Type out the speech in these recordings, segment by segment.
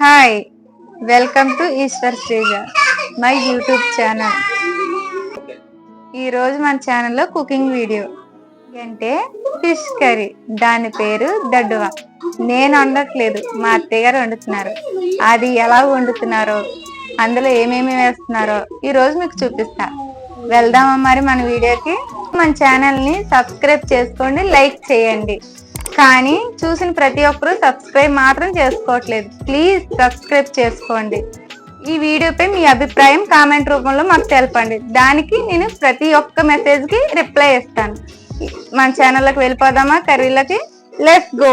Hi welcome to Eshwar Sreeja my YouTube channel ఈరోజు మన ఛానల్లో కుకింగ్ వీడియో అంటే ఫిష్ కర్రీ దాని పేరు దడ్డువ. నేను వండట్లేదు. మా అత్తయ్య గారు వండుతున్నారు. అది ఎలా వండుతున్నారో అందులో ఏమేమి వేస్తున్నారో ఈరోజు మీకు చూపిస్తా. వెళ్దామా మరి మన వీడియోకి మన ఛానల్ని సబ్స్క్రైబ్ చేసుకోండి లైక్ చేయండి. కానీ చూసిన ప్రతి ఒక్కరూ సబ్స్క్రైబ్ మాత్రం చేసుకోవట్లేదు. ప్లీజ్ సబ్స్క్రైబ్ చేసుకోండి. ఈ వీడియోపై మీ అభిప్రాయం కామెంట్ రూపంలో మాకు తెలపండి. దానికి నేను ప్రతి ఒక్క మెసేజ్కి రిప్లై ఇస్తాను. మన ఛానల్లోకి వెళ్ళిపోదామా? కర్రీలకి? Let's go!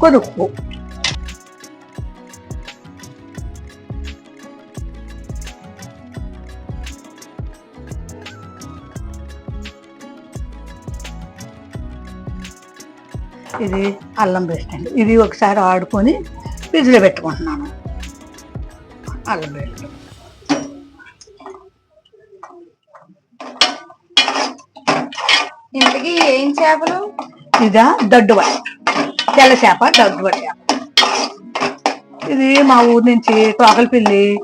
కొరుకు ఇది అల్లం పేస్ట్ అండి. ఇది ఒకసారి ఆడుకొని ఫ్రిడ్జ్లో పెట్టుకుంటున్నాను. అల్లం పేస్ట్. ఇంతకీ ఏం చేపలు? ఇదా దడ్డువ తెల్ల చేప దగ్గుబడి చేప. ఇది మా ఊరు నుంచి తోకలపిల్లి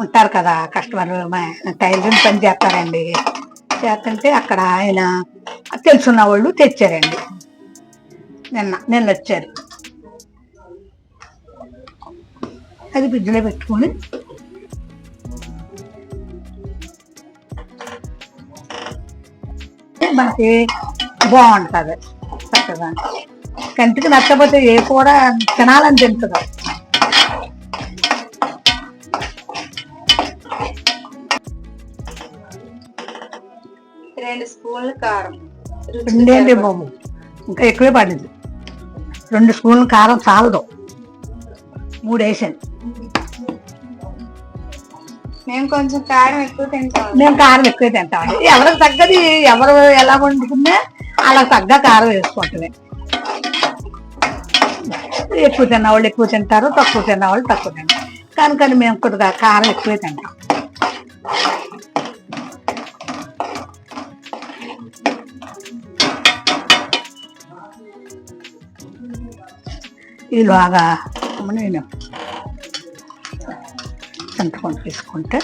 ఉంటారు కదా కస్టమర్ టైలరింగ్ పని చేస్తారండి. చేస్తుంటే అక్కడ ఆయన తెలుసున్న వాళ్ళు తెచ్చారండి. నిన్న నిన్న వచ్చారు. అది ఫ్రిడ్జ్లో పెట్టుకొని మనకి బాగుంటుంది. చక్కగా. కంటికి నచ్చకపోతే ఏ కూడా తినాలని తింటుంది రెండు స్పూన్లు కారం. రెండేంటి. బాబు? ఇంకా ఎక్కువే పడింది. రెండు స్పూన్లు కారం చాలదు. మూడు వేసాను. మేము కొంచెం కారం ఎక్కువ తింటాం. మేము కారం ఎక్కువ తింటామండి ఎవరికి తగ్గది ఎవరు ఎలా వండుకున్నా అలా తగ్గ కారం వేసుకుంటుంది ఎక్కువ తిన్నవాళ్ళు ఎక్కువ తింటారు తక్కువ తిన్నవాళ్ళు తక్కువ తింటారు. కనుకని మేము కొద్దిగా కారం ఎక్కువే తింటాం. ఈలోగా నేను చింతపండు తీసుకుంటే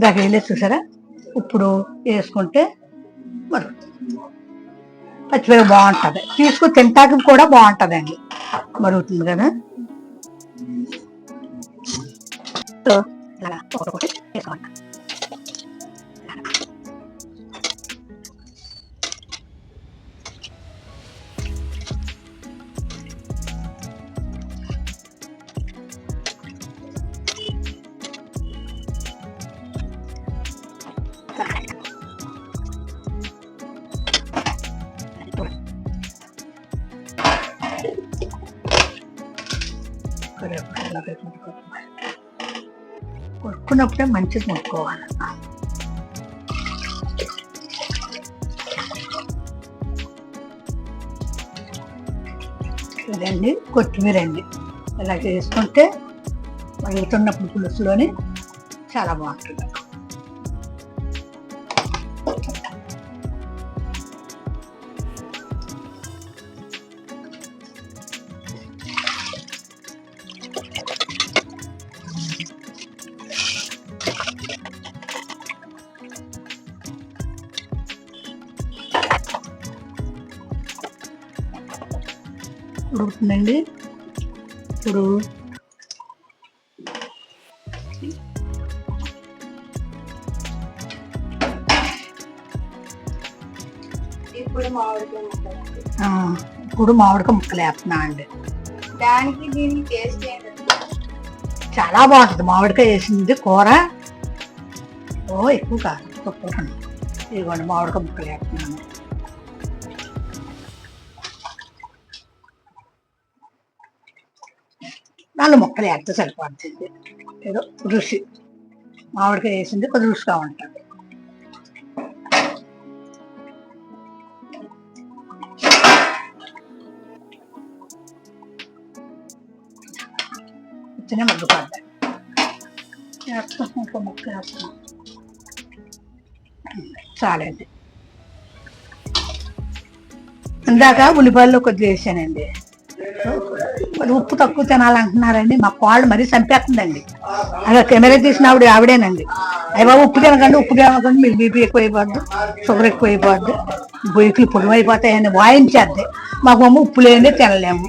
ఇందాక వేయలేదు చూసారా? ఇప్పుడు వేసుకుంటే మరు పచ్చిమిరప బాగుంటుంది. తీసుకుని తింటాకి కూడా బాగుంటుందండి. మరుగుతుంది కదా? సో, ఇలాగా వేసుకోండి. కొట్టుకున్నప్పుడే మంచిగా కొనుక్కోవాలి ఇదండి కొత్తిమీర అండి. ఇలా చేసుకుంటే మరుగుతున్నప్పుడు పులుసులోని చాలా బాగుంటుంది. ఉడుకుతుందండి ఇప్పుడు ఇప్పుడు మామిడికాయ ముక్కలు. ఆ, ఇప్పుడు మామిడికాయ ముక్కలు వేస్తున్నా అండి. దానికి దీనికి టేస్ట్ ఏంటంటే చాలా బాగుంటుంది. మామిడికాయ వేసింది కూర. ఓ ఎక్కువ కాదు కూర ఇదిగోండి మామిడికాయ ముక్కలు వేస్తున్నాను. నాలుగు ముక్కలు వేస్తే సరిపోతుంది ఏదో రుచి. మామిడికాయ వేసింది కొద్ది రుచిగా ఉంటుంది. చిన్న మగ్గు పడ్డాయి వేస్తాం ఇంకో ముక్క వేస్తాం చాలండి. ఇందాక ఉల్లిపాయలు కొద్దిగా వేసానండి. మరి ఉప్పు తక్కువ తినాలంటున్నారండి. మా కోళ్ళు మరీ చంపేస్తుందండి. అలా కెమెరా తీసిన ఆవిడ ఆవిడేనండి. అయ్యి బాబు ఉప్పు తినకండి ఉప్పు తినకండి మీకు బీపీ ఎక్కువ అయిపోద్ది షుగర్ ఎక్కువ అయిపోద్ది బొయ్యికి పొడుగు అయిపోతాయని వాయించేద్ది. మాకు అమ్మ ఉప్పు లేనిదే తినలేము.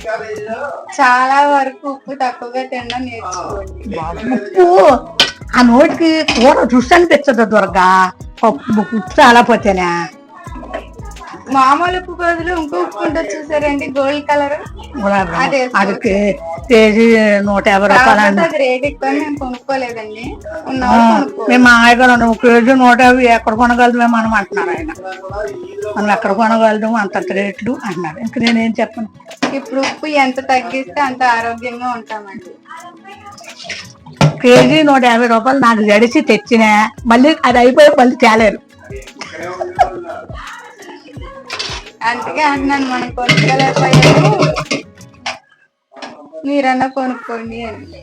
చాలా వరకు ఉప్పు తక్కువగా తినడం నేర్చుకోండి. ఉప్పు ఆ నోటికి కూర రుచి అనిపించదు దొరగా. ఉప్పు చాలా పోతేనే. మామూలు ఉప్పు బదులు ఇంకో ఉప్పు ఉంటుంది చూసారండి గోల్డ్ కలర్. గులాబీ అదే అది కే- కేజీ నూట యాభై రూపాయలు అండి. అది రేట్ ఎక్కువ మేము కొనుక్కోలేదండి. ఆ, మేము మా ఆయగారు కేజీ నూట యాభై ఎక్కడ కొనగలదు మనం అంటున్నారు ఆయన. మనం ఎక్కడ కొనగలదు అంత రేట్లు అంటున్నారు. ఇంక నేనేం చెప్పను? ఇప్పుడు ఉప్పు ఎంత తగ్గిస్తే అంత ఆరోగ్యంగా ఉంటామండి. కేజీ నూట యాభై రూపాయలు నాకు జడిసి తెచ్చిన మళ్ళీ అది అయిపోయి మళ్ళీ తేలేరు. అందుకే అంటున్నాను మనం కొనుక్కోలేకపోయాము. మీరన్నా కొనుక్కోండి అని.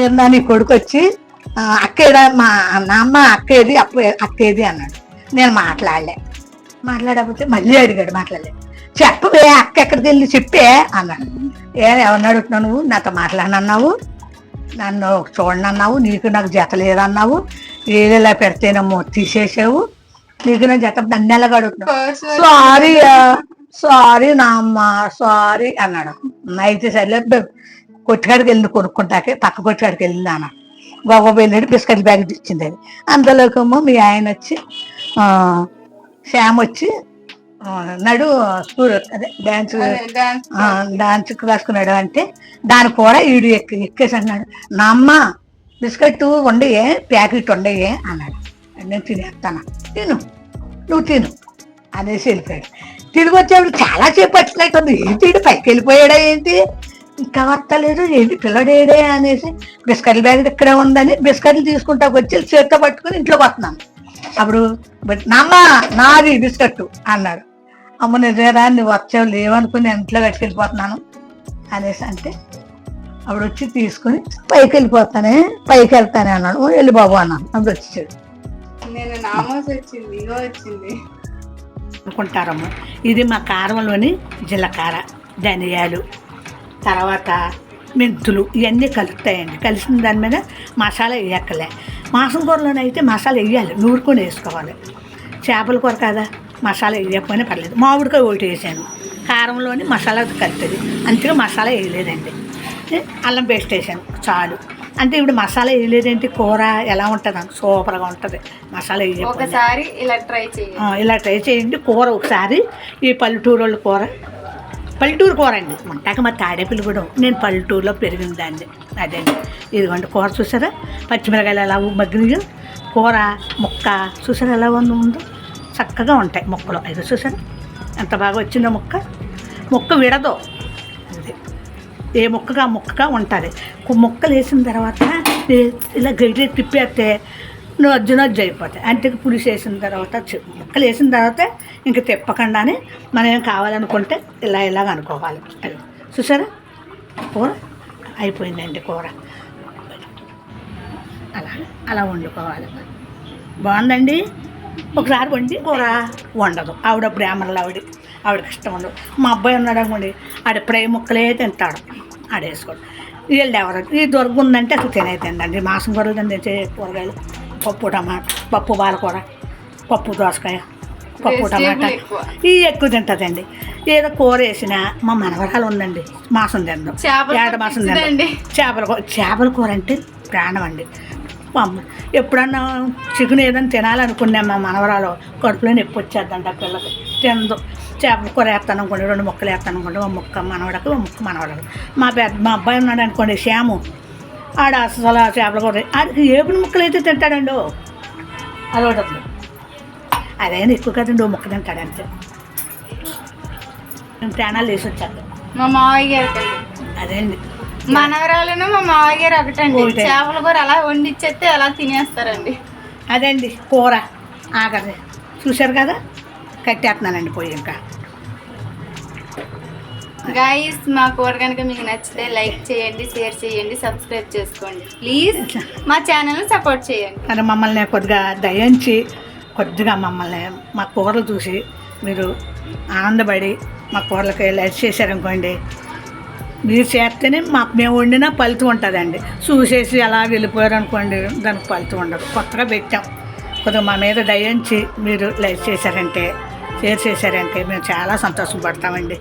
ఏందా నీ కొడుకు వచ్చి అక్కేదా మా నాన్న అక్కేది అప్పు అక్కేది అన్నాడు. నేను మాట్లాడలే. మాట్లాడకపోతే మళ్ళీ అడిగాడు మాట్లాడలే. చెప్పవే అక్క ఎక్కడికి వెళ్ళి చెప్పే అన్నాడు. ఏ ఎవరిని అడుగుతున్నావు నువ్వు? నాతో మాట్లాడనన్నావు. నన్ను చూడనన్నావు అన్నావు నీకు నాకు జత లేదన్నావు. ఏదేలా పెడితేనేమో తీసేసావు. నీకు నా జత నన్ను ఎలాగ అడుగుతున్నావు పర్స్ సారీ సారీ నా అమ్మ సారీ అన్నాడు. అయితే సర్లే బె- కొట్టుకాడికి వెళ్ళి కొనుక్కుంటాకే పక్క కొట్టుకాడికి వెళ్ళింది అన్న గొప్ప వెళ్ళాడు బిస్కెట్ బ్యాగ్ ఇచ్చింది అది. అంతలోకేమో మీ ఆయన వచ్చి శ్యామ్ వచ్చి నడు స్కూల్ అదే డాన్స్ డాన్స్. రాసుకున్నాడు అంటే దాని కూడా ఈడు ఎక్కి ఎక్కేసి అన్నాడు. నా అమ్మ బిస్కెట్ ఉండయే ప్యాకెట్ ఉండయే అన్నాడు. నేను తినేస్తాను తిను. నువ్వు తిను. అనేసి వెళ్ళిపోయాడు. తిరిగి వచ్చేప్పుడు చాలా సేపు వచ్చినట్టుంది ఏంటి ఈడు పైకి వెళ్ళిపోయాడా ఏంటి? ఇంకా వస్తలేదు ఏంటి పిల్లడేడే అనేసి బిస్కెట్ల బ్యాగ్ ఇక్కడే ఉందని బిస్కట్లు తీసుకుంటా వచ్చి చేత్తో పట్టుకుని ఇంట్లోకి వస్తున్నాను. అప్పుడు బట్ నామ్మ నాది బిస్కట్టు అన్నాడు. అమ్మ నిజరా నువ్వు వచ్చావు లేవనుకుని నేను ఇంట్లో కట్టుకెళ్ళిపోతున్నాను అనేసి అంటే అప్పుడు వచ్చి తీసుకుని పైకి వెళ్ళిపోతానే పైకి వెళ్తానే అన్నాడు. "ఓ, వెళ్ళి బాబు అన్నాను. అప్పుడు వచ్చాడు నేను నామోస్ వచ్చింది ఇగో వచ్చింది. అనుకుంటారమ్మ. ఇది మా కారంలోని జీలకర్ర ధనియాలు తర్వాత మెంతులు ఇవన్నీ కలుపుతాయండి. కలిసిన దాని మీద మసాలా వేయక్కలే మాసం కూరలోనైతే మసాలా వేయాలి నూరుకొని వేసుకోవాలి. చేపల కూర కదా మసాలా వేయకపోయినా పర్లేదు. మామిడికాయ ఒకటి వేసాను. కారంలోని మసాలా కలుపుతుంది. అంతగా మసాలా వేయలేదండి. అల్లం పేస్ట్ వేసాను. చాలు. అంటే ఇప్పుడు మసాలా వేయలేదంటే కూర ఎలా ఉంటుంది అంత సూపర్గా ఉంటుంది. మసాలా ఒకసారి ఇలా ట్రై చేయండి. ఇలా ట్రై చేయండి. కూర ఒకసారి ఈ పల్లెటూరు వాళ్ళ కూర. పల్లెటూరు కూర అండి. మంటాక మా తాడేపల్లి కూడా నేను పల్లెటూరులో పెరిగిన దాన్ని అదండి. ఇదిగోండి కూర చూసారా? పచ్చిమిరకాయలు ఎలా మగ్గినాయో. కూర ముక్క చూసారా ఎలా ఉందో ఉందో? చక్కగా ఉంటాయి ముక్కలు. అయితే చూసారా? ఎంత బాగా వచ్చిందో ముక్క. ముక్క విడదు. అది ఏ ముక్కగా ముక్కగా ఉంటుంది. ముక్కలు వేసిన తర్వాత ఇలా గట్టి తిప్పేస్తే నువ్వు నొజ్జు అయిపోతాయి అంటే పులుసు వేసిన తర్వాత చి- ముక్కలు వేసిన తర్వాత ఇంక తిప్పకుండానే మనం ఏం కావాలనుకుంటే ఇలా ఇలాగ అనుకోవాలి. అది చూసారా? కూర అయిపోయిందండి కూర. అలా అలా వండుకోవాలి. బాగుందండి? ఒకసారి వండి కూర వండదు. ఆవిడ బ్రాహ్మణులు ఆవిడ ఆవిడకి ఇష్టం ఉండదు. మా అబ్బాయి ఉన్నాడు అనుకోండి ఆడ ఫ్రై ముక్కలే తింటాడు. ఆడేసుకోడు. వీళ్ళు ఎవరు ఈ దొరకు ఉందంటే అసలు తినేదండి. మాసం కూరలు తింటే కూరగాయలు పప్పు టమాటా పప్పు పాలకూర పప్పు దోసకాయ పప్పు టమాటా. ఇవి ఎక్కువ తింటుందండి. ఏదో కూర వేసినా మా మనవరాలు ఉందండి. మాసం తిందాం ఏట మాసం కూర పిచ్చిదండి. తిందాం చేపల కూర చేపల కూర అంటే ప్రాణం అండి ఎప్పుడన్నా చికెన్ ఏదైనా తినాలనుకున్నాం మా మనవరాలు కడుపులో నొప్పి వచ్చేద్దంట ఆ పిల్లకి. తిందు కూర వేస్తాను అనుకోండి రెండు ముక్కలు వేస్తాను అనుకోండి ఒక ముక్క మనవడకు ఒక ముక్క మనవడకు. మా పెద్ద మా అబ్బాయి ఉన్నాడు అనుకోండి శ్యాము. ఆడ అసలు చేపల కూర ఆడికి ఏపుడు ముక్కలు అయితే తింటాడండి అలవాటు అదేనా ఎక్కువ కదండి ఓ ముక్క తింటాడు అంతే మేము ప్రాణాలు వేసి మా మావయ్య అండి అదేండి. మనవరాలను మా మావయ్య గారు ఒకటండి. ఒకటే. చేపల కూర అలా వండిచ్చేస్తే అలా తినేస్తారండి. అదండి కూర. ఆగది చూశారు కదా? కట్టేస్తున్నానండి పోయి ఇంకా. గాయస్ మా కూర కనుక మీకు నచ్చితే లైక్ చేయండి షేర్ చేయండి సబ్స్క్రైబ్ చేసుకోండి. ప్లీజ్ మా ఛానల్ని సపోర్ట్ చేయండి. మరి మమ్మల్ని కొద్దిగా దయించి కొద్దిగా మమ్మల్ని మా కూరలు చూసి మీరు ఆనందపడి మా కూరలకి లైట్ చేశారనుకోండి మీరు చేస్తేనే మాకు మేము వండినా ఫలితం ఉంటుందండి. చూసేసి అలా వెళ్ళిపోయారు అనుకోండి దానికి ఫలితం ఉండదు. కొత్తగా పెట్టాం. కొద్దిగా మా మీద దయించి మీరు లైక్ చేశారంటే షేర్ చేశారంటే మేము చాలా సంతోషపడతామండి.